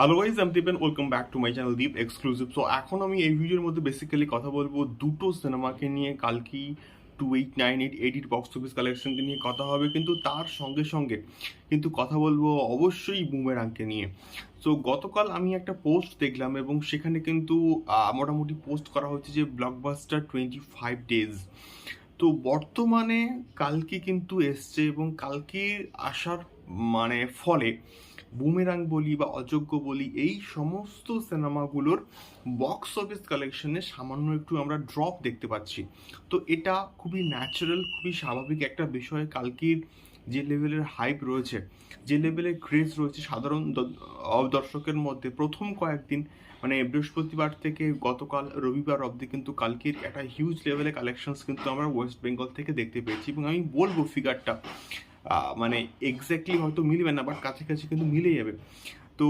Hello guys আমি Dipen welcome back to my channel Deep exclusive so এখন আমি এই ভিডিওর মধ্যে বেসিক্যালি কথা বলব দুটো সিনেমাকে নিয়ে। কালকি টু এইট নাইন এইট এইটির বক্স অফিস কালেকশনকে নিয়ে কথা হবে, কিন্তু তার সঙ্গে সঙ্গে কিন্তু কথা বলব অবশ্যই বুমেরাংকে নিয়ে। সো গতকাল আমি একটা পোস্ট দেখলাম এবং সেখানে কিন্তু মোটামুটি পোস্ট করা হচ্ছে যে ব্লকবাস্টার টোয়েন্টি ফাইভ ডেজ তো বর্তমানে কালকে কিন্তু এসছে এবং কালকে আসার মানে ফলে বুমেরাং বলি বা অযোগ্য বলি এই সমস্ত সিনেমাগুলোর বক্স অফিস কালেকশনে সামান্য একটু আমরা ড্রপ দেখতে পাচ্ছি। তো এটা খুবই ন্যাচারাল খুবই স্বাভাবিক একটা বিষয়। কালকির যে লেভেলের হাইপ রয়েছে, যে লেভেলের ক্রেজ রয়েছে সাধারণ দর্শকের মধ্যে প্রথম কয়েকদিন মানে বৃহস্পতিবার থেকে গতকাল রবিবার অবধি কিন্তু কালকের একটা হিউজ লেভেলের কালেকশনস কিন্তু আমরা ওয়েস্ট বেঙ্গল থেকে দেখতে পেয়েছি এবং আমি বলব ফিগারটা মানে এক্স্যাক্টলি হয়তো মিলবে না বাট কাছাকাছি কিন্তু মিলে যাবে। তো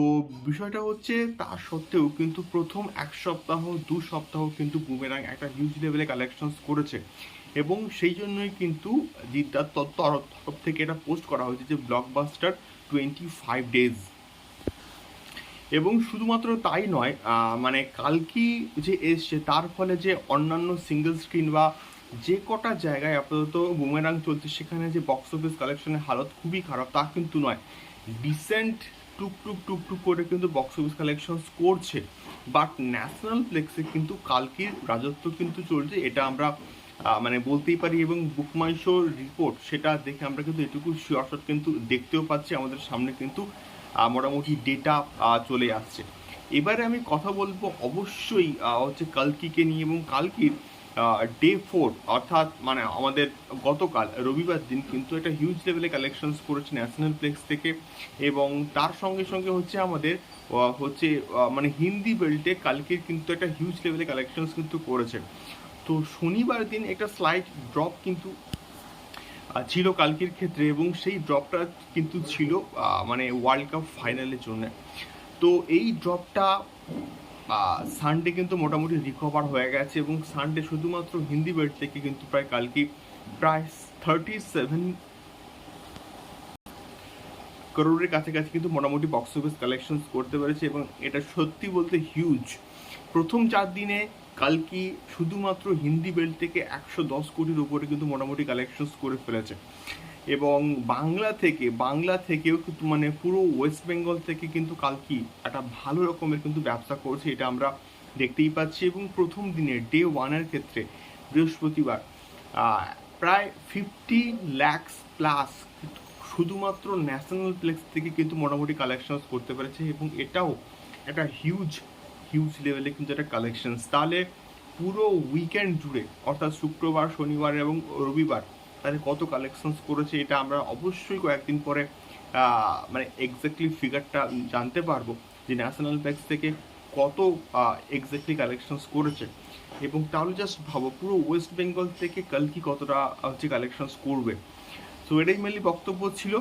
বিষয়টা হচ্ছে তা সত্ত্বেও কিন্তু প্রথম এক সপ্তাহ, দু সপ্তাহ কিন্তু বুমেরাং একটা হিউজ লেভেলে কালেকশনস করেছে। এবং সেই জন্যই কিন্তু জিদ্দার তর- তরফ থেকে এটা পোস্ট করা হয়েছে যে ব্লকবাস্টার টোয়েন্টি ফাইভ ডেজ এবং শুধুমাত্র তাই নয় মানে কালকি যে এসছে, তার ফলে যে অন্যান্য সিঙ্গেল স্ক্রিন বা যে কটা জায়গায় আপাতত বুমেরাং চলছে, সেখানে যে বক্স অফিস কালেকশনের হালত খুবই খারাপ, তা কিন্তু নয়। ডিসেন্ট টুক টুক টুক টুক করে কিন্তু বক্স অফিস কালেকশন করছে। বাট ন্যাশনাল প্লেক্সে কিন্তু কালকির রাজত্ব কিন্তু চলছে, এটা আমরা মানে বলতেই পারি এবং বুকমাইশোর রিপোর্ট সেটা দেখে আমরা কিন্তু এটুকু শিওর কিন্তু দেখতেও পাচ্ছি, আমাদের সামনে কিন্তু মোটামুটি ডেটা চলে আসছে। এবারে আমি কথা বলব অবশ্যই হচ্ছে কালকিকে নিয়ে এবং কালকির ডে ফোর অর্থাৎ মানে আমাদের গতকাল, রবিবার দিন কিন্তু একটা হিউজ লেভেলে কালেকশনস করেছে ন্যাশনাল প্লেক্স থেকে এবং তার সঙ্গে সঙ্গে হচ্ছে আমাদের হচ্ছে মানে হিন্দি বেল্টে কালকের কিন্তু একটা হিউজ লেভেলে কালেকশনস কিন্তু করেছে। তো শনিবার দিন একটা স্লাইড ড্রপ কিন্তু ছিল কালকের ক্ষেত্রে এবং সেই ড্রপটা কিন্তু ছিল মানে ওয়ার্ল্ড কাপ ফাইনালের জন্য। তো এই ড্রপটা সানডে কিন্তু মোটামুটি রিকভার হয়ে গেছে এবং সানডে শুধুমাত্র হিন্দি বেল্ট থেকে কিন্তু প্রায় কালকে প্রায় থার্টি সেভেন করোড়ের কাছাকাছি কিন্তু মোটামুটি বক্স অফিস কালেকশন করতে পেরেছে এবং এটা সত্যি বলতে হিউজ প্রথম চার দিনে কালকি শুধুমাত্র হিন্দি বেল্ট থেকে একশো দশ কোটির উপরে কিন্তু মোটামুটি কালেকশনস করে ফেলেছে। এবং বাংলা থেকে, বাংলা থেকেও কিন্তু মানে পুরো ওয়েস্ট বেঙ্গল থেকে কিন্তু কালকি একটা ভালো রকমের কিন্তু ব্যবসা করছে, এটা আমরা দেখতেই পাচ্ছি। এবং প্রথম দিনে ডে ওয়ানের ক্ষেত্রে, বৃহস্পতিবার প্রায় ফিফটি ল্যাক্স প্লাস শুধুমাত্র ন্যাশনাল প্লেক্স থেকে কিন্তু মোটামুটি কালেকশনস করতে পেরেছে। এবং এটাও একটা হিউজ হিউজ লেভেলে কিন্তু একটা কালেকশনস তাহলে পুরো উইকেন্ড জুড়ে, অর্থাৎ শুক্রবার, শনিবার এবং রবিবার, তাহলে কত কালেকশনস করেছে এটা আমরা অবশ্যই কয়েকদিন পরে মানে এক্স্যাক্টলি ফিগারটা জানতে পারব যে ন্যাশনাল প্লেক্স থেকে কত এক্স্যাক্টলি কালেকশনস করেছে। এবং তাহলে জাস্ট ভাবো, পুরো ওয়েস্ট বেঙ্গল থেকে কালকি কতটা হচ্ছে কালেকশনস করবে? তো এটাই মেনলি বক্তব্য ছিল।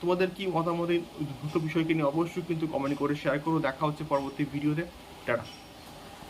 তোমাদের কি মতামত এই দুটো বিষয়কে নিয়ে অবশ্যই কিন্তু কমেন্ট করে শেয়ার করো। দেখা হচ্ছে পরবর্তী ভিডিওতে টাটা।